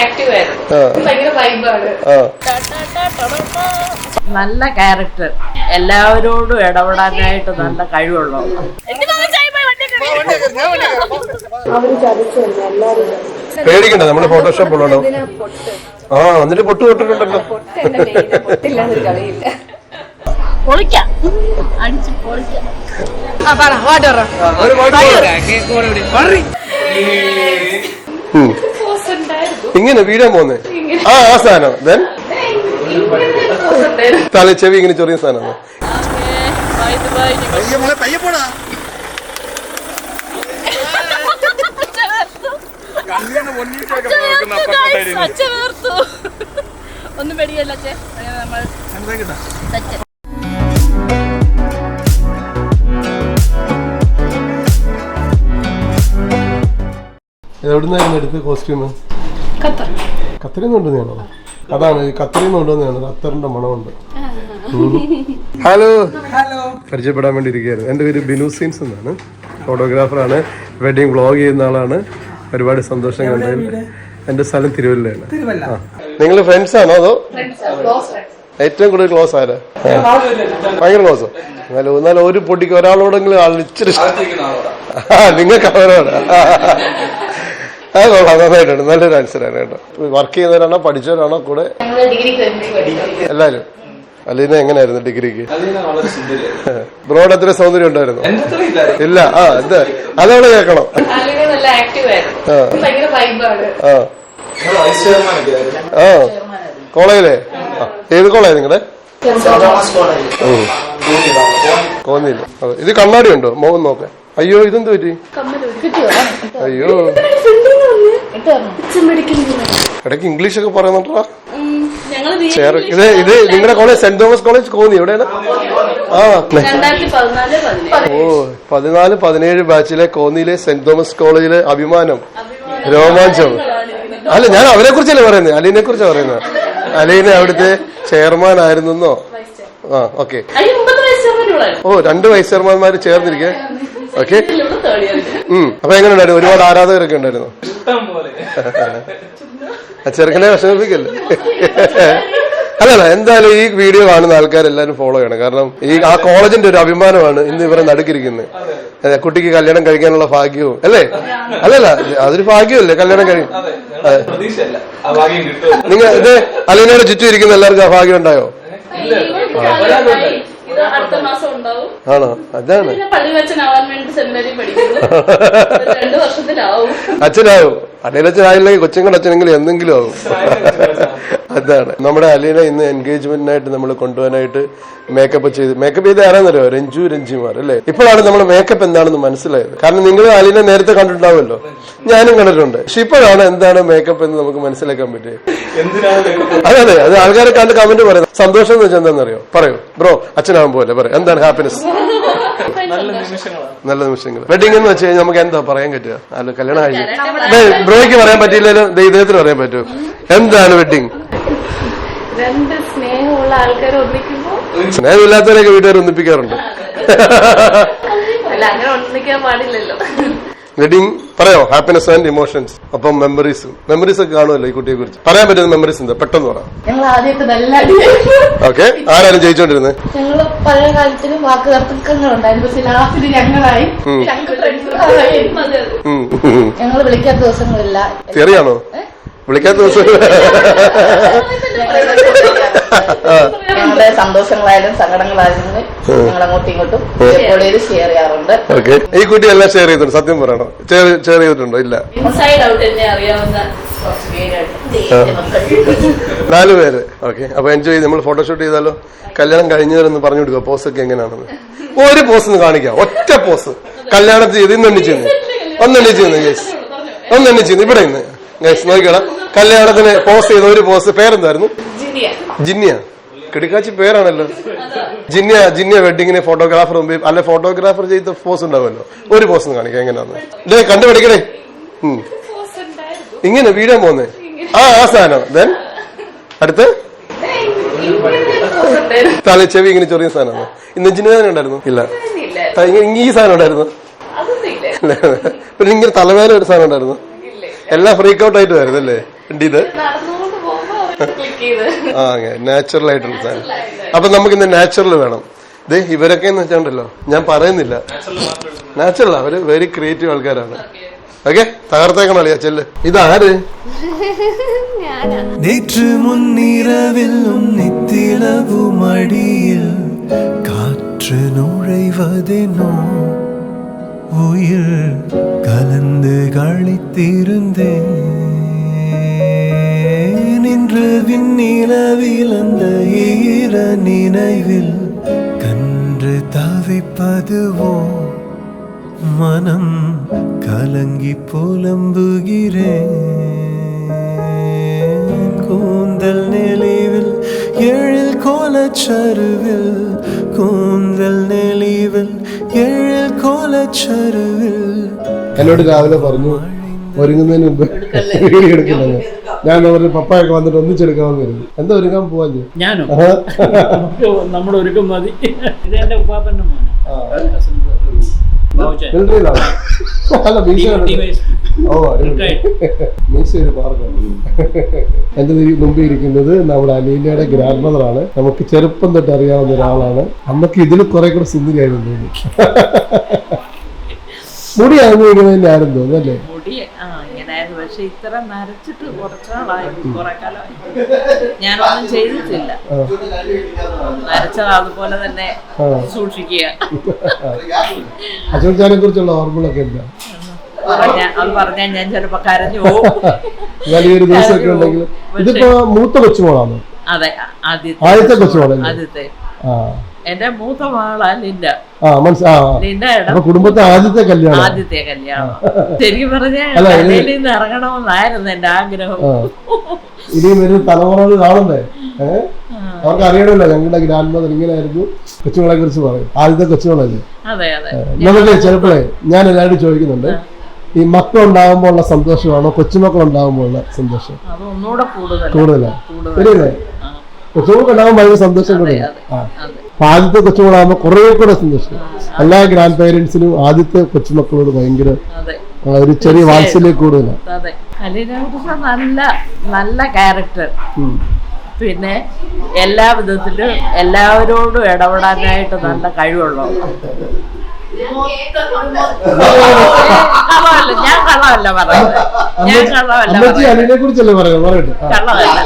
Active ആയിരുന്നു. ആ. ഭയങ്കര വൈബാണ് ആ. നല്ല ക്യാരക്ടർ എല്ലാവരോടും ഇടപെടാനായിട്ട് നല്ല കഴിവുള്ളൂ പേടിക്കണ്ട നമ്മൾ ഫോട്ടോഷോപ്പ് ഉള്ളോ ആ എന്നിട്ട് പൊട്ട് പൊട്ടിട്ടുണ്ടല്ലോ. പൊളിക്കാം. അടിച്ച് പൊളിക്കാം. ഒരു പാട്ട് പാട്. ഉം. പോസ് ഉണ്ടായിരുന്നു ഇങ്ങനെ വീഴാൻ പോന്നെ. ആ ആ സാധനം. ദെൻ പോസ് ഉണ്ടായിരുന്നു തല ചെവി ഇങ്ങനെ ചെറിയ സാധനം ഒന്നും പേടിയല്ല നമ്മൾ എവിടുന്നായിരുന്നു എടുത്ത് കോസ്റ്റ്യൂം ഖത്തർ. കത്തറിൽ നിന്ന് കൊണ്ടുവന്നാണോ അതാണ് ഈ കത്തറിൽ നിന്ന് കൊണ്ടുവന്നതാണ് അത്തറിന്റെ മണമുണ്ട് ഹലോ. ഹലോ. പരിചയപ്പെടാൻ വേണ്ടി ഇരിക്കുകയായിരുന്നു. എന്റെ പേര് ബിനു സീൻസ് എന്നാണ്. ഫോട്ടോഗ്രാഫറാണ്. വെഡിങ് വ്ളോഗ് ചെയ്യുന്ന ആളാണ്. ഒരുപാട് സന്തോഷം കണ്ടതിൽ എന്റെ സ്ഥലം തിരുവല്ലയാണ്. നിങ്ങൾ ഫ്രണ്ട്സ് ആണോ അതോ? ഏറ്റവും കൂടുതൽ ക്ലോസ് ആരാ. ഭയങ്കര ക്ലോസ് എന്നാലും എന്നാലും ഒരു പൊടിക്ക് ഒരാളോടെങ്കിലും ആൾ ഇച്ചിരി ഇഷ്ടം. ആ നിങ്ങൾക്ക് അവരോട് അത് കൊള്ളാം നന്നായിട്ടുണ്ട്. നല്ലൊരു ആൻസറാണ് കേട്ടോ. വർക്ക് ചെയ്തവരാണോ പഠിച്ചവരാണോ കൂടെ? ഡിഗ്രി കഴിഞ്ഞ് പഠിച്ചു എല്ലാരും? അലീന എങ്ങനെയായിരുന്നു ഡിഗ്രിക്ക് ബ്രോഡ് എത്ര സൗന്ദര്യം ഉണ്ടായിരുന്നു? ഇല്ല. ആ എന്ത് അതവിടെ കേൾക്കണം. ആ. കോളേജിലെ. ഏത് കോളേജ് നിങ്ങളുടെ കോന്നില്ല അതെ. ഇത് കണ്ണാടി ഉണ്ടോ? മുഖം നോക്കാൻ അയ്യോ ഇതെന്ത് പറ്റി? അയ്യോ. ഇടയ്ക്ക് ഇംഗ്ലീഷ് ഒക്കെ പറയുന്നുണ്ടോ ഇത് ഇത് നിങ്ങളുടെ college saint Thomas college Konni എവിടെയാണ്? ആ ഓ പതിനാല് പതിനേഴ് ബാച്ചിലെ കോന്നിയിലെ സെന്റ് തോമസ് കോളേജിലെ അഭിമാനം രോമാഞ്ചം. അല്ല ഞാൻ അവരെ കുറിച്ചല്ലേ പറയുന്നത്. അലീനെ കുറിച്ചാ പറയുന്നത്. അലീന അവിടുത്തെ ചെയർമാൻ ആയിരുന്നോ? ആ ഓക്കെ. ഓ രണ്ട് വൈസ് ചെയർമാൻമാര് ചേർന്നിരിക്കേ. ഓക്കെ. ഉം. അപ്പൊ എങ്ങനെ ഉണ്ടായിരുന്നു ഒരുപാട് ആരാധകരൊക്കെ ഉണ്ടായിരുന്നു. ആ ചെറുക്കനെ വിഷമിപ്പിക്കല്ലേ? അല്ലല്ല എന്തായാലും ഈ വീഡിയോ കാണുന്ന ആൾക്കാരെല്ലാരും ഫോളോ ചെയ്യണം. കാരണം ഈ ആ കോളേജിന്റെ ഒരു അഭിമാനമാണ് ഇന്ന് ഇവരെ നടുക്കിരിക്കുന്നത്. കുട്ടിക്ക് കല്യാണം കഴിക്കാനുള്ള ഭാഗ്യവും അല്ലേ? അല്ലല്ല അതൊരു ഭാഗ്യമല്ലേ കല്യാണം കഴിക്കും നിങ്ങൾ ഇത് അലീനയുടെ ചുറ്റും ഇരിക്കുന്ന എല്ലാവർക്കും ആ ഭാഗ്യം ഉണ്ടായോ? അടുത്ത മാസം ഉണ്ടാവും. ആണോ? അതാണ്. പിന്നെ പള്ളി വെച്ചനാവാൻ വേണ്ടി സെമിനാരി പഠിക്കുന്നു. രണ്ട് വർഷത്തിലാവും. അച്ഛനാവും. അടയിലച്ഛനായില്ലെങ്കിൽ കൊച്ചുങ്ങളുടെ അച്ഛനെങ്കിലും എന്തെങ്കിലും ആവും. അതാണ്. നമ്മുടെ അലീന ഇന്ന് എൻഗേജ്മെന്റിനായിട്ട് നമ്മൾ കൊണ്ടുപോകാനായിട്ട് മേക്കപ്പ് ചെയ്ത് മേക്കപ്പ് ചെയ്ത് ആരാന്നല്ലോ രഞ്ജു രഞ്ജിമാർ അല്ലേ? ഇപ്പോഴാണ് നമ്മൾ മേക്കപ്പ് എന്താണെന്ന് മനസ്സിലായത്. കാരണം നിങ്ങൾ അലീന നേരത്തെ കണ്ടിട്ടുണ്ടാവുമല്ലോ. ഞാനും കണ്ടിട്ടുണ്ട്. പക്ഷെ ഇപ്പോഴാണ് എന്താണ് മേക്കപ്പ് എന്ന് നമുക്ക് മനസ്സിലാക്കാൻ പറ്റിയത്. അതെ അതെ. അത് ആൾക്കാരെ കണ്ട് കമന്റ് പറയുന്നത്. സന്തോഷം എന്ന് വെച്ചാൽ എന്താണെന്നറിയോ? പറയൂ. ബ്രോ അച്ഛനാകും പോലെ പറയും. എന്താണ് ഹാപ്പിനെസ് നല്ല നിമിഷങ്ങളാണ്. നല്ല നിമിഷങ്ങൾ. വെഡിങ് എന്ന് വെച്ച് കഴിഞ്ഞാൽ നമുക്ക് എന്താ പറയാൻ പറ്റുക? അല്ല കല്യാണം കഴിഞ്ഞു. ബ്രോയ്ക്ക് പറയാൻ പറ്റിയില്ലല്ലോ ദൈവത്തിന് പറയാൻ പറ്റുമോ എന്താണ് വെഡിങ് രണ്ട് സ്നേഹമുള്ള ആൾക്കാരെ ഒന്നിക്കുമ്പോ സ്നേഹമില്ലാത്തവരെയൊക്കെ വീട്ടുകാർ ഒന്നിപ്പിക്കാറുണ്ട്. അല്ല അങ്ങനെ ഒന്നിക്കാൻ പാടില്ലല്ലോ. വെഡിങ് പറയോ? ഹാപ്പിനെസ് ആൻഡ് ഇമോഷൻസ് അപ്പം മെമ്മറീസ് മെമ്മറീസ് ഒക്കെ കാണുമല്ലോ ഈ കുട്ടിയെ കുറിച്ച്. പറയാൻ പറ്റുന്ന മെമ്മറീസ് എന്താ? പെട്ടെന്ന് പറ. ഞങ്ങൾ ആദ്യമൊക്കെ നല്ല അടിയായിരുന്നു ഓക്കെ ആരാലും ജയിച്ചോണ്ടിരുന്നത് ഞങ്ങൾ പഴയ കാലത്തിന് വാക്ക് തർക്കങ്ങളുണ്ടായിരുന്നു പക്ഷെ ഞങ്ങളായി. ഞങ്ങൾ വിളിക്കാത്ത ദിവസങ്ങളില്ല. തെറിയാണോ വിളിക്കാത്ത ദിവസം. ഞങ്ങളുടെ സന്തോഷങ്ങളായാലും സങ്കടങ്ങളായാലും ഞങ്ങൾ അങ്ങോട്ടും ഇങ്ങോട്ടും എപ്പോഴും ഷെയർ ചെയ്യാറുണ്ട്. ഓക്കെ. ഈ കുട്ടി എല്ലാം ഷെയർ ചെയ്തിട്ടുണ്ട് സത്യം പറയണോ? ഷെയർ ചെയ്തിട്ടുണ്ടോ? ഇല്ല. ഇൻസൈഡ് ഔട്ട് എന്നെ അറിയാവുന്ന നാല് പേര്. ഓക്കെ. അപ്പൊ എൻജോയ് ചെയ്ത് നമ്മൾ ഫോട്ടോഷൂട്ട് ചെയ്താലോ? കല്യാണം കഴിഞ്ഞവരെന്ന് പറഞ്ഞു കൊടുക്കുക പോസ് ഒക്കെ എങ്ങനെയാണെന്ന്. ഒരു പോസ് ഒന്ന് കാണിക്കാം. ഒറ്റ പോസ് കല്യാണം ചെയ്ത് ഇന്ന് എണ്ണിച്ചു ഒന്ന് എണ്ണിച്ചു ഗൈസ് ഒന്ന് എണ്ണിച്ചു ഇവിടെ ഇന്ന് ഗൈസ് നോക്കിക്കോളാം. കല്യാണത്തിന് പോസ്റ്റ് ചെയ്ത ഒരു പോസ്റ്റ് പേരെന്തായിരുന്നു? ജിനിയ ജിന്നിയ. കിടക്കാച്ചി പേരാണല്ലോ. ജിന്നിയ ജിന്നിയ വെഡിങ്ങിന് ഫോട്ടോഗ്രാഫർ മുമ്പ് അല്ലെ ഫോട്ടോഗ്രാഫർ ചെയ്ത പോസ് ഉണ്ടാവുമല്ലോ. ഒരു പോസ് ഒന്ന് കാണിക്കാം എങ്ങനെയാന്ന്. ഡേ കണ്ടുപിടിക്കണേ. ഇങ്ങനെ വീഴാൻ പോന്നേ. ആ ആ സാധനം. ദെൻ അടുത്ത്? തല ചെവി ഇങ്ങനെ ചെറിയ സാധനമാണ്? ഇന്ന് ജിന്യ ഉണ്ടായിരുന്നു? ഇല്ല. ഈ സാധനം ഉണ്ടായിരുന്നു? ഇല്ല. ഇല്ല. പിന്നെ ഇങ്ങനെ തലവേദന ഒരു സാധനം ഉണ്ടായിരുന്നു? എല്ലാം ഫ്രീക്ക് ഔട്ട് ആയിട്ട് വരുന്നു അല്ലേ ഉണ്ട് ഇത് ആ നാച്ചുറൽ ആയിട്ടുള്ള സാധനം. അപ്പൊ നമുക്ക് ഇന്ന് നാച്ചുറൽ വേണം. ഇത് ഇവരൊക്കെ എന്ന് വെച്ചാണ്ടല്ലോ. ഞാൻ പറയുന്നില്ല. നാച്ചുറൽ അവർ വെരി ക്രിയേറ്റീവ് ആൾക്കാരാണ്. ഓക്കെ തകർത്തേക്കണം അളിയാ ചെല്ല്. ഇതാര്? നേറ്റു മുന്നിരവിൽ നിത്തിളവുമടിയിൽ കാറ്റ് നുഴൈവതെനോ ഉയർ കലന്ത് കളിത്തിരുന്നേ. விண்ணிலவில் அந்த ஈர நினைவில் கன்று தவிப்பதுவோ மனம் கலங்கி புலம்புகிறேன் கூந்தல் நெளிவில் எழில் கோலச்சருவில் கூந்தல் நெளிவில் எழில் கோலச்சருவில் എന്നോട് രാവിലെ പറഞ്ഞു ഒരുങ്ങുന്നതിന് മുമ്പ് വീഡിയോ എടുക്കില്ലെന്ന് ഞാൻ പറഞ്ഞു പപ്പായൊക്കെ വന്നിട്ട് ഒന്നിച്ചെടുക്കാമെന്ന് കരുതി എന്താ ഒരുങ്ങാൻ പോവാൻ ഞാനോ? നമ്മുടെ ഒരുക്കം മതി. ഇത് എന്റെ ഉപ്പാപ്പന്റെ മോനെ. മിലിറ്ററിയിലാണ് അല്ല മീശ ഓ അടിപൊളി. മീശ ഒരു പാർക്കാണ്. മുമ്പിൽ ഇരിക്കുന്നത് നമ്മുടെ അലീനയുടെ ഗ്രാൻഡ് മദർ ആണ് നമുക്ക് ചെറുപ്പം തൊട്ട് അറിയാവുന്ന ഒരാളാണ്. അമ്മയ്ക്ക് ഇതിൽ കുറെ കൂടെ സുന്ദരിയായിരുന്നു മുടി ആയിരുന്നു ആരും തോന്നുന്നു അല്ലേ? മുടി ആ പക്ഷെ ഇത്ര നരച്ചിട്ട് കുറച്ചാളായി കുറെ കാലമായി. ഞാനൊന്നും ചെയ്തിട്ടില്ല. നരച്ചത് അതുപോലെ തന്നെ സൂക്ഷിക്കുക. അശോക് കുറിച്ചുള്ള ഓർമ്മകളൊക്കെ എന്താ അത് പറഞ്ഞാൽ ഞാൻ ചിലപ്പോ കരഞ്ഞു പോകും. ഇതിപ്പോ മൂത്ത കൊച്ചുമോളാണ്? അതെ ആദ്യത്തെ ആദ്യത്തെ കൊച്ചുമോളാണ് ആദ്യത്തെ. ആ. എന്റെ മൂത്ത മകളാ ലിൻഡ ലിൻഡയുടെ കുടുംബത്തെ ആദ്യത്തെ കല്യാണം. ആദ്യത്തെ കല്യാണം. ശരിക്കും ഇത് കടയിൽ നിന്ന് ഇറങ്ങണമെന്നായിരുന്നു എന്റെ ആഗ്രഹം. ഇനിയും വരുന്ന തലമുറകൾ കാണണ്ടേ അവർക്ക് അറിയണമല്ലോ ഞങ്ങളുടെ ഗ്രാൻഡ് മദർ ഇങ്ങനെയായിരുന്നു. കൊച്ചുങ്ങളെ കുറിച്ച് പറയും. ആദ്യത്തെ കൊച്ചുങ്ങളല്ലേ നമുക്ക് ചിലപ്പോഴേ ഞാൻ എല്ലാവരും ചോദിക്കുന്നുണ്ട്. ഈ മക്കൾ ഉണ്ടാകുമ്പോൾ ഉള്ള സന്തോഷമാണോ കൊച്ചുമക്കൾ ഉണ്ടാകുമ്പോൾ ഉള്ള സന്തോഷം കൂടുതലാ. കൂടുതലാണ് ആ, കൊച്ചുമക്കൾ ഉണ്ടാകുമ്പോൾ ഭയങ്കര സന്തോഷം അതെ. അപ്പൊ ആദ്യത്തെ കൊച്ചുമക്കളാകുമ്പോൾ കുറേ കൂടെ സന്തോഷം. എല്ലാ ഗ്രാൻഡ് പേരൻസിനും ആദ്യത്തെ കൊച്ചുമക്കളോട് ഭയങ്കര അതെ. ഒരു ചെറിയ വാത്സല്യം കൂടുതലാണ് നല്ല നല്ല ക്യാരക്ടർ പിന്നെ എല്ലാ വിധത്തിലും എല്ലാവരോടും ഇടപെടാനായിട്ട് നല്ല കഴിവുള്ളൂ ഞാൻ കള്ളമല്ല പറയുന്നത്. ഞാൻ കള്ളമല്ല കള്ളമല്ല.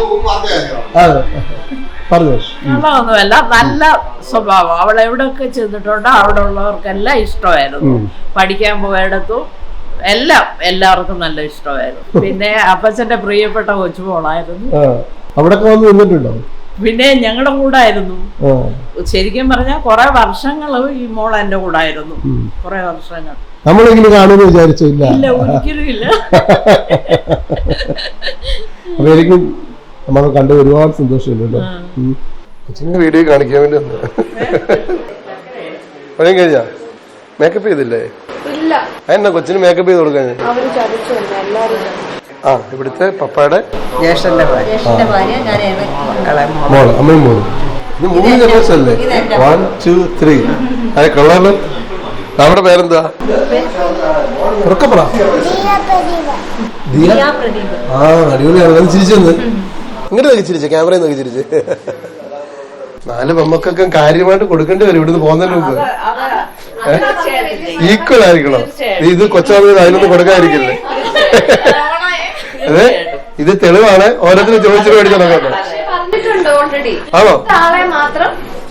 പറഞ്ഞു നല്ല സ്വഭാവം. അവൾ എവിടെയൊക്കെ ചെന്നിട്ടുണ്ടോ അവിടെ ഉള്ളവർക്കെല്ലാം ഇഷ്ടമായിരുന്നു. പഠിക്കാൻ പോയടത്തും എല്ലാം എല്ലാവർക്കും നല്ല ഇഷ്ടമായിരുന്നു. പിന്നെ അപ്പച്ചന്റെ പ്രിയപ്പെട്ട കൊച്ചുമോളായിരുന്നു. ആ അവിടൊക്കെ വന്ന് നിന്നിട്ടുണ്ടോ? പിന്നെ ഞങ്ങളുടെ കൂടായിരുന്നു. ആയിരുന്നു ശരിക്കും പറഞ്ഞാൽ കുറെ വർഷങ്ങൾ ഈ മോൾ എന്റെ കൂടായിരുന്നു. ആയിരുന്നു കുറെ വർഷങ്ങൾ. നമ്മളെങ്കിലും കാണുമെന്ന് വിചാരിച്ചില്ല. ഇല്ല ഒരിക്കലും ഇല്ല. നമ്മൾ കണ്ട് ഒരുപാട് സന്തോഷമുണ്ട്. കൊച്ചിന്റെ വീഡിയോ കാണിക്കാൻ വേണ്ടി വന്നു പഴയം കഴിഞ്ഞാ? മേക്കപ്പ് ചെയ്തില്ലേ? എന്നാ കൊച്ചിന് മേക്കപ്പ് ചെയ്ത് കൊടുക്കാൻ? ആ ഇവിടുത്തെ പപ്പയുടെ മോൾ. അമ്മയും മോൾ. ഇത് മൂന്ന് ജനറേഷൻ അല്ലേ? വൺ ടു ത്രീ അതെ കൊള്ളാലോ നമ്മുടെ പേരെന്താ ഉറക്കപ്പെടാ. ദിയ? ആ അടിപൊളിയാണ്. ചിരിച്ചു ചിരിച്ചെന്ന്. ഇങ്ങോട്ട് നോക്കി ക്യാമറയിൽ നോക്കി ചിരിച്ച് നാല് ബൊമ്മക്കൊക്കെ കാര്യമായിട്ട് കൊടുക്കേണ്ടി വരും ഇവിടുന്ന് പോകുന്നതിന് മുമ്പ്. ഈക്വൽ ആയിരിക്കണം. നീ ഇത് കൊച്ചാണെങ്കിൽ അതിനൊന്നും കൊടുക്കാതിരിക്കില്ലേ അതെ ഇത് തെളിവാണ്. ഓരോരുത്തരും ചോദിച്ചിട്ട് ഓൾറെഡി ആണോ?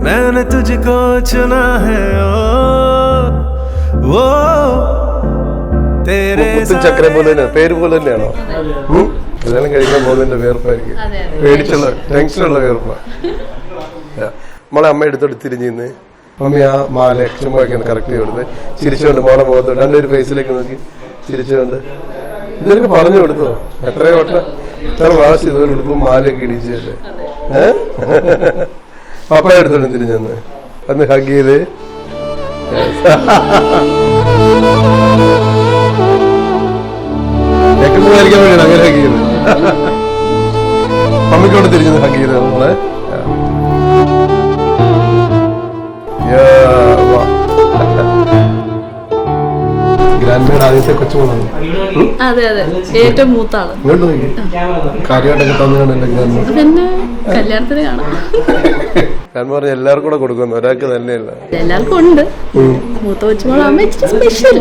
मैंने तुझको चुना है ओ वो तेरे മുത്തും ചക്കര പോലെ തന്നെ പേര് പോലെ തന്നെയാണോ ഉം? കല്യാണം കഴിക്കാൻ പോകുന്നതിന്റെ വേർപ്പായിരിക്കും പേടിച്ചുള്ള ടെൻഷനുള്ള വേർപ്പ നമ്മളെ അമ്മ എടുത്തോട്ട് തിരിഞ്ഞു നിന്ന് മമ്മി ആ മാല ചുമ്മാക്കിയാണ് കറക്റ്റ് കൊടുത്ത് ചിരിച്ചുകൊണ്ട് മോളെ മുഖത്ത് രണ്ടൊരു ഫേസിലേക്ക് നോക്കി ചിരിച്ചുകൊണ്ട് ഇതൊക്കെ പറഞ്ഞു കൊടുത്തോ എത്രയോ വട്ടം ഇത്ര പ്രാവശ്യം ഇതുപോലെ ഉടുപ്പും മാലയൊക്കെ ഇടിച്ചല്ലേ ഏഹ് പപ്പ എടുത്തോണ്ട് തിരിഞ്ഞെന്ന്. അന്ന് ഹഗ് ചെയ്ത്. അങ്ങനെ ഹഗ് ചെയ്ത് മമ്മിക്കോട് തിരിഞ്ഞത് ഹഗ് ചെയ്ത് നമ്മളെ മേഡ് ആദ്യത്തെ കൊച്ചുമോളാണ് അതെ അതെ. ഏറ്റവും മൂത്ത ആൾ ഇങ്ങോട്ട് നോക്കി. കാര്യമായിട്ടൊക്കെ തന്നെയാണല്ലോ പിന്നെ കല്യാണത്തിന് കാണാം. ഞാൻ പറഞ്ഞ എല്ലാവർക്കും കൂടെ കൊടുക്കുന്നു. ഒരാൾക്ക് തന്നെയല്ല. എല്ലാവർക്കും ഉണ്ട്. മൂത്ത കൊച്ചുമോളാകുമ്പോ ഇച്ചിരി സ്പെഷ്യൽ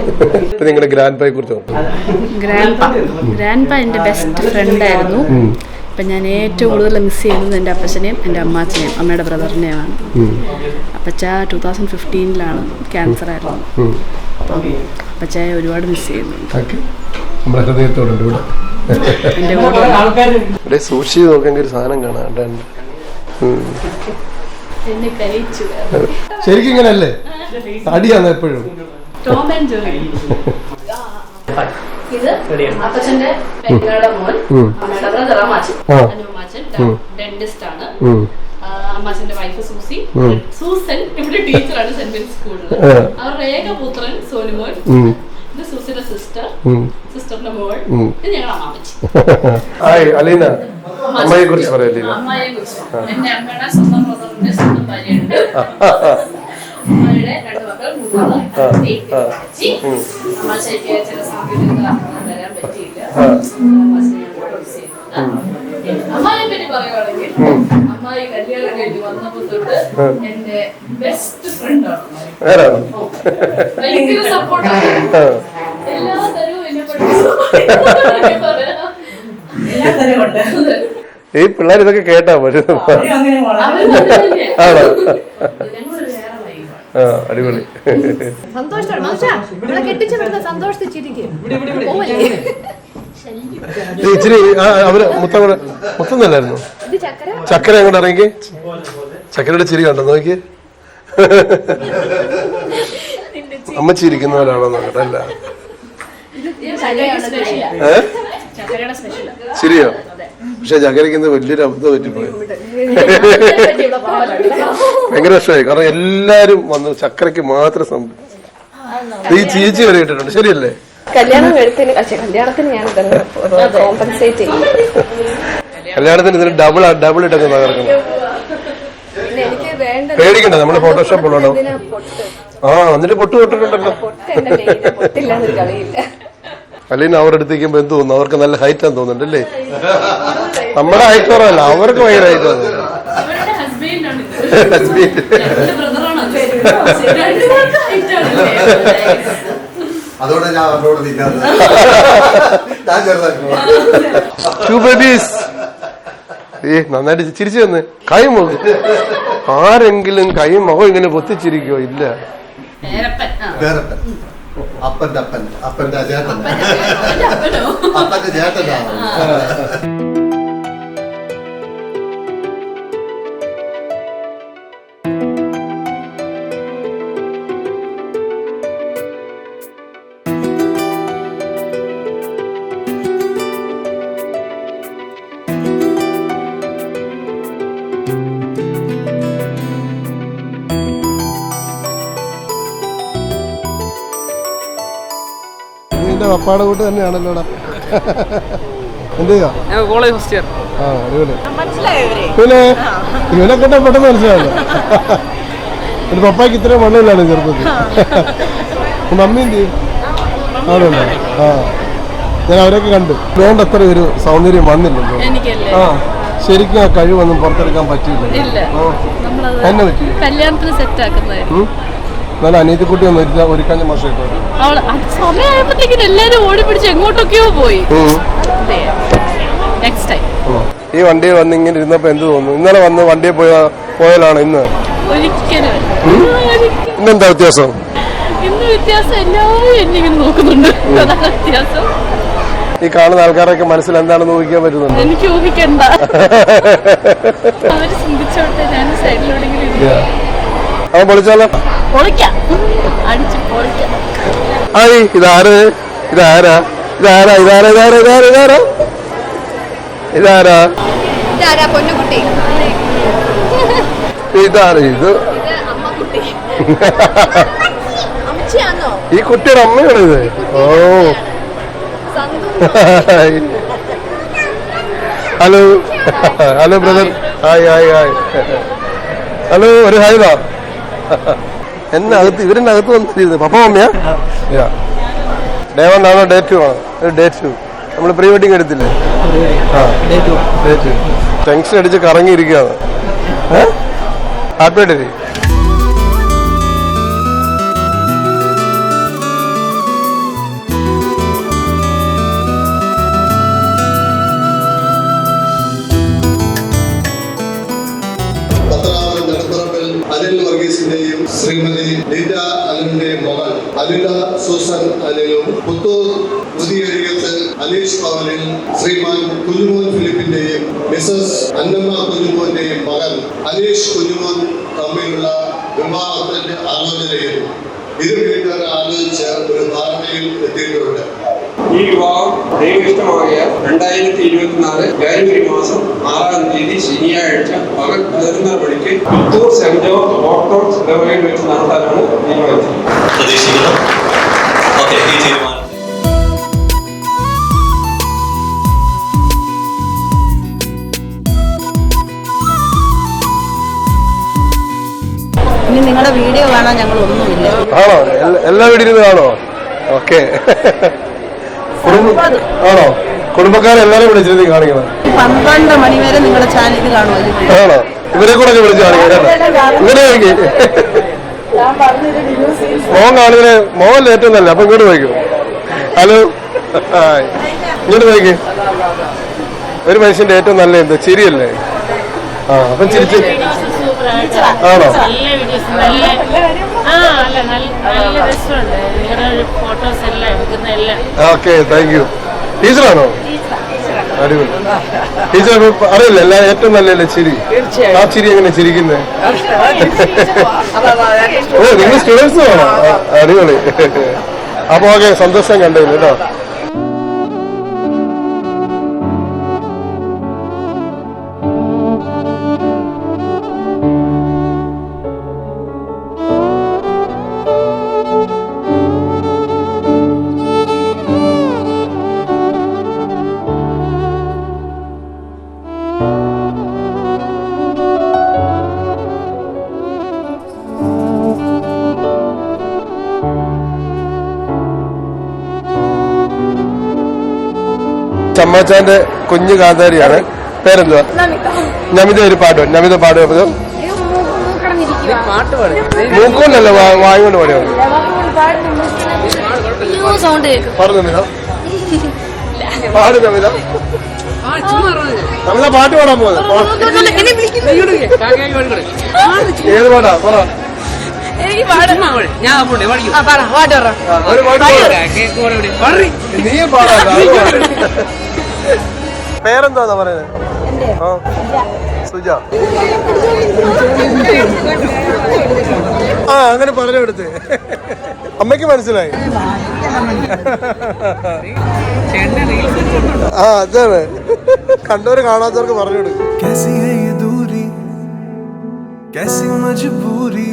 ഇപ്പൊ നിങ്ങളുടെ ഗ്രാൻഡ് കുറിച്ച് ഗ്രാൻഡ് പാ ഗ്രാൻഡ് പാ എന്റെ ബെസ്റ്റ് ഫ്രണ്ട് ആയിരുന്നു. അപ്പം ഞാൻ ഏറ്റവും കൂടുതൽ മിസ് ചെയ്യുന്നത് എന്റെ അപ്പച്ചനെയും എന്റെ അമ്മാച്ചനെയും അമ്മയുടെ ബ്രദറിനെയുമാണ് അപ്പച്ച ടൂ തൗസൻഡ് ഫിഫ്റ്റീനിലാണ് ക്യാൻസർ ആയിരുന്നു അപ്പച്ചയെ ഒരുപാട് മിസ് ചെയ്യുന്നുണ്ട് ഓക്കെ നമ്മുടെ ഹൃദയത്തോടുണ്ട് ഇവിടെ. എന്റെ കൂടെ ഇവിടെ സൂക്ഷിച്ച് നോക്കെങ്കിൽ ഒരു സാധനം കാണാം. ഉണ്ട്, ഉണ്ട്. ഉം. എന്നെ ശരിക്കും ഇങ്ങനല്ലേ? അടിയാണ് എപ്പോഴും? ടോം ആൻഡ് ജെറി ഇത് അപ്പച്ചന്റെ പെങ്ങളുടെ മോൻ. അമ്മയുടെ ബ്രദർ അമ്മാച്ചൻ ഡെന്റിസ്റ്റ് ആണ്. അമ്മാച്ചന്റെ വൈഫ് സൂസി. സൂസൻ ഇവിടെ ടീച്ചറാണ് സെന്റ് മേരീസ് സ്കൂളിൽ ആ. രേഖ ഏകപുത്രൻ സോനുമോൻ. ഇത് സൂസിയുടെ സിസ്റ്റർ. സിസ്റ്ററിന്റെ മോൾ. ഇത് ഞങ്ങളുടെ അമ്മാമച്ചി ഹായ് അലീന. അമ്മയെ കുറിച്ച് പറയാം അലീന. അമ്മയെ കുറിച്ച് എന്റെ അമ്മയുടെ സ്വന്തം ബ്രദറിന്റെ സ്വന്തം ഭാര്യയുണ്ട്. അമ്മയുടെ രണ്ട് മക്കൾ മൂന്നാൾ. അമ്മച്ചി. ചില സാഹചര്യങ്ങൾ വരാൻ പറ്റിയില്ല. അമ്മായിയെ പറ്റി പറയുവാണെങ്കിൽ അമ്മായി കല്യാണം കഴിഞ്ഞ് വന്നപ്പോ തൊട്ട് എന്റെ ബെസ്റ്റ് ഫ്രണ്ടാണ് ഭയങ്കര സപ്പോർട്ടാണ് എല്ലാ തരവും എന്നെ പഠിപ്പിച്ചു. പറയാം ഈ പിള്ളേർ ഇതൊക്കെ കേട്ടാ അങ്ങനെ ആണോ? ആ അടിപൊളി. നമ്മളെ കെട്ടിച്ചു വിടുന്ന സന്തോഷിച്ചിരിക്കും പോവല്ലേ? ഇത് ഇച്ചിരി അവർ മൊത്തം കൂടെ മൊത്തം ഇത് ചക്കര? അങ്ങോട്ട് ഇറങ്ങി? ചക്കരയുടെ ചിരി കണ്ടോ? നോക്കി അമ്മ ചിരിക്കുന്ന പോലാണോ നോക്കട്ടെ അല്ല? ചക്കരയുടെ സ്പെഷ്യലാ ചക്കരയുടെ സ്പെഷ്യലാ ശരിയോ പക്ഷെ ചക്കരയ്ക്ക് ഇന്ന് വലിയൊരു അബദ്ധം പറ്റിപ്പോയി. ഭയങ്കര വിഷമായി കാരണം എല്ലാരും വന്ന് ചക്കരയ്ക്ക് മാത്രം സംഭവം ഈ ചീച്ചി വരെ ഇട്ടിട്ടുണ്ട്. ശരിയല്ലേ? കല്യാണം എടുത്തിന് പക്ഷെ കല്യാണത്തിന് ഞാൻ കോമ്പൻസേറ്റ് ചെയ്യും കല്യാണത്തിന് ഇതിന് ഡബിൾ ഡബിൾ ഇട്ടൊക്കെ തകർക്കുന്നു പിന്നെ എനിക്ക് വേണ്ട പേടിക്കണ്ട നമ്മൾ ഫോട്ടോഷോപ്പ് ഉള്ളോ ആ എന്നിട്ട് പൊട്ട് പൊട്ടിട്ടുണ്ടല്ലോ അല്ലെങ്കിൽ അവരുടെ അടുത്തേക്കുമ്പോ എന്ത് തോന്നുന്നു? അവർക്ക് നല്ല ഹൈറ്റ് ആണെന്ന് തോന്നുന്നുണ്ടല്ലേ നമ്മുടെ ഹൈറ്റ് കുറവല്ല അവർക്ക് ഭയങ്കര ഹൈറ്റ് തോന്നുന്നു അവരുടെ അതുകൊണ്ട് ഞാൻ അവരോട് ഞാൻ ബേബീസ് ഏ നന്നായിട്ട് ചിരിച്ചു തന്നെ കൈ മുഖം ആരെങ്കിലും കൈ മുഖം ഇങ്ങനെ പൊത്തിച്ചിരിക്കോ ഇല്ല. അപ്പന്റെ അപ്പൻ. അപ്പന്റെ ചേട്ടൻ. അപ്പന്റെ ചേട്ടനാണ്. പപ്പാടെ കൂട്ട് തന്നെയാണല്ലോടാ എന്ത് ചെയ്യാ കോളേജ് ഫസ്റ്റ് ഇയർ. ആ അടിപൊളി. പിന്നെ ഇവനെ കണ്ടാ പെട്ടെന്ന് മനസ്സിലാവില്ല. എന്റെ പപ്പായ്ക്ക് ഇത്രയും മണ്ണില്ലാണ് ചെറുപ്പത്തിൽ? മമ്മി എന്ത് ചെയ്യും? അവിടെ ആ. ഞാൻ അവരൊക്കെ കണ്ടു. വേണ്ട അത്ര ഒരു സൗന്ദര്യം വന്നില്ലല്ലോ. എനിക്കല്ലേ? ആ ശരിക്കും ആ കഴിവൊന്നും പുറത്തെടുക്കാൻ പറ്റിയില്ല. എന്നെ പറ്റി? കല്യാണത്തിന് സെറ്റ് ആക്കുന്നതായിരുന്നു. ഉം. നല്ല അനിയത്തിക്കുട്ടി ഒന്ന് ഒരുക്കാഞ്ഞ അത് സമയമായപ്പോഴത്തേക്കും എല്ലാരും ഓടി പിടിച്ച് എങ്ങോട്ടൊക്കെയോ പോയി. നെക്സ്റ്റ് ടൈം ഈ വണ്ടി വന്ന് ഇങ്ങനെ ഇരുന്നപ്പോ എന്ത് തോന്നുന്നു? ഇന്നലെ വന്ന് വണ്ടിയിൽ പോയ പോയാലാണ് ഇന്ന്. ഇന്നെന്താ വ്യത്യാസം? ഇന്ന് വ്യത്യാസം എല്ലാവരും എന്നെ ഇങ്ങനെ നോക്കുന്നുണ്ട്. വ്യത്യാസം. ഈ കാണുന്ന ആൾക്കാരൊക്കെ മനസ്സിൽ എന്താണെന്ന് ഊഹിക്കാൻ പറ്റുന്നുണ്ട്? എനിക്ക് ഊഹിക്കണ്ട. അവർ ചിന്തിച്ചോട്ടെ ഞാൻ സൈഡിലെവിടെങ്കിലും അവൻ പൊളിച്ചാലോ പൊളിക്കാം. അടിച്ച് പൊളിക്കാം. ഹായ് ഇതാര്? ഇതാരാ? ഇതാരാ? ഇതാരാ? ഇതാരാ? ഇതാരാ? ഇതാരാ? ഇതാരാ? ഇതാരാ പൊന്നുകുട്ടി? ഇതാരാ ഇത്. ഈ കുട്ടിയുടെ അമ്മയാണ് ഇത്. ഓ. Hello. Hello brother. Hi hi hi. Hello ഒരു ഹായ് വാ. എന്നെ അകത്ത് ഇവരെന്നെ അകത്ത് വന്നിരുന്നു. പപ്പ മമ്മിയാ? ഡേ വൺ ആണോ? ഡേ ടു ആണോ ഡേ ടു നമ്മൾ പ്രീ വെഡിങ് എടുത്തില്ലേ ടെൻഷൻ അടിച്ച് കറങ്ങിയിരിക്കുകയാണ്. ഹാപ്പി ആയിട്ടില്ലേ അനീഷ് ഭവനിൽ ശ്രീമാൻ കുഞ്ഞുമോൻ ഫിലിപ്പിന്റെയും മിസസ് അന്നമ്മ കുഞ്ഞുമോന്റെയും മകൻ അനീഷ് കുഞ്ഞുമോൻ തമ്മിലുള്ള വിവാഹത്തിന്റെ ആലോചനയിൽ ഇരു വീട്ടുകാരെ ആലോചിച്ച് ഒരു ധാരണയിൽ എത്തിയിട്ടുണ്ട്. ഈ വിവാഹം ദൈവഇഷ്ടമായ രണ്ടായിരത്തി ഇരുപത്തിനാല് ജനുവരി മാസം ആറാം തീയതി ശനിയാഴ്ച പകൽ പതിനൊന്നര മണിക്ക് പുത്തൂർ സെന്റ് ജോർജ് ഓർത്തഡോക്സ് ദേവാലയം വെച്ച് നടത്താനാണ് തീരുമാനിച്ചത്. പ്രതീക്ഷിക്കുന്നു. ഓക്കെ ഈ തീരുമാനം ഇനി നിങ്ങളുടെ വീഡിയോ കാണാൻ ഞങ്ങൾ ഒന്നുമില്ല ആണോ? എല്ലാ- വീടിനും കാണോ ഓക്കെ. ആണോ? കുടുംബക്കാരെല്ലാരും വിളിച്ചിരുന്നു കാണിക്കണം. പന്ത്രണ്ട് മണി വരെ നിങ്ങളുടെ ചാനൽ ഇത് കാണുമല്ലോ ആണോ? ഇവരെ കൂടെ ഒക്കെ വിളിച്ച് നോക്കി മോൻ കാണുന്നതിന് മോൻ ഏറ്റവും നല്ല അപ്പൊ ഇങ്ങോട്ട് പോയിക്കോ. ഹലോ. ഇങ്ങോട്ട് പോയിക്കേ. ഒരു മനുഷ്യന്റെ ഏറ്റവും നല്ല എന്ത്? ചിരിയല്ലേ? ആ അപ്പം ചിരിച്ച്. ആണോ? നല്ല ആ അല്ല നല്ല നല്ല രസമുണ്ട്. നിങ്ങളുടെ ഫോട്ടോസ് എല്ലാം എടുക്കുന്ന എല്ലാം. ഓക്കെ താങ്ക് യു ടീച്ചറാണോ? അടിപൊളി. ടീച്ചർ അറിയില്ല എല്ലാ ഏറ്റവും നല്ലല്ലേ ചിരി? ആ ചിരി എങ്ങനെ ചിരിക്കുന്നത് ഓ നിങ്ങൾ സ്റ്റുഡൻസ് ആണോ? അടിപൊളി. അപ്പൊ ഓക്കെ സന്തോഷം കണ്ടു കേട്ടോ. ചമ്മാച്ചാന്റെ കുഞ്ഞു കാന്താരിയാണ് പേരെന്തുവാ? നമിത. ഒരു പാട്ട് പാടും. നമിത പാട്ട് മൂക്കൊണ്ടല്ല വായു കൊണ്ട് പാടിയോ സൗണ്ട് കേൾക്കും പാട് നമിത. പാട് നമിത. നമിത പാട്ട് പാടാൻ പോകുന്നത് ഏത് പാടാ? പറ. നീ പാടാ. പേരെന്താന്നാ പറയുന്നത് ആ സുജ ആ അങ്ങനെ പറഞ്ഞു കൊടുത്ത് അമ്മയ്ക്ക് മനസ്സിലായി ആ അതാണ് കണ്ടവര് കാണാത്തവർക്ക് പറഞ്ഞു കൊടുക്കും कैसी है ये दूरी कैसी मजबूरी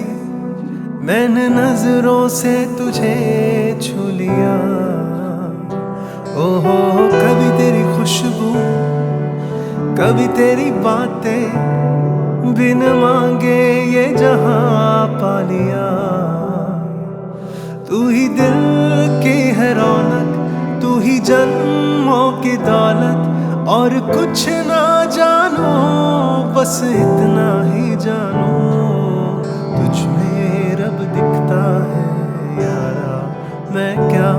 मैंने नजरों से तुझे छू लिया ओहो, कभी तेरी खुशबू, कभी तेरी बातें बिन मांगे ये जहाँ पालिया तू ही दिल की है रौनक, तू ही जन्मों की दौलत, और कुछ ना जानो, बस इतना ही जानो। तुझ में रब दिखता है, यारा, मैं क्या